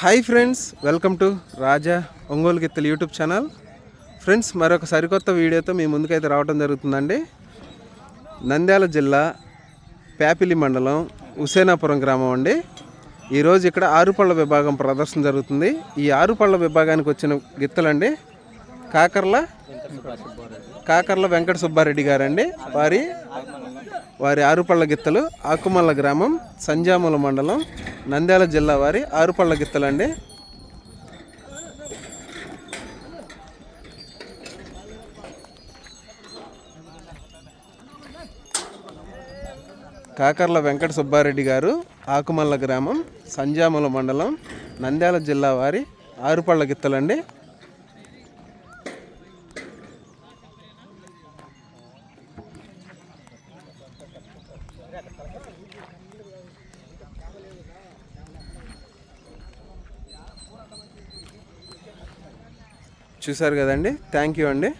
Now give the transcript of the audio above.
Hi friends welcome to Raja Ongole గిత్తలు YouTube channel. Friends మరొక సరికొత్త వీడియోతో మీ ముందుకైతే రావడం జరుగుతుందండి. నంద్యాల జిల్లా ప్యాపిలి మండలం హుసేనాపురం గ్రామం అండి. ఈరోజు ఇక్కడ ఆరుపళ్ళ విభాగం ప్రదర్శన జరుగుతుంది. ఈ ఆరుపళ్ళ విభాగానికి వచ్చిన గిత్తలండి కాకర్ల కాకర్ల వెంకట సుబ్బారెడ్డి గారండి. వారి వారి ఆరుపళ్ళ గిత్తలు ఆకుమల్ల గ్రామం సంజాముల మండలం నంద్యాల జిల్లా వారి ఆరుపళ్ళ గిత్తలండి. కాకర్ల వెంకట సుబ్బారెడ్డి గారు ఆకుమల్ల గ్రామం సంజాముల మండలం నంద్యాల జిల్లా వారి ఆరుపళ్ళ గిత్తలండి. చూసారు కదండి. థ్యాంక్ యూ అండి.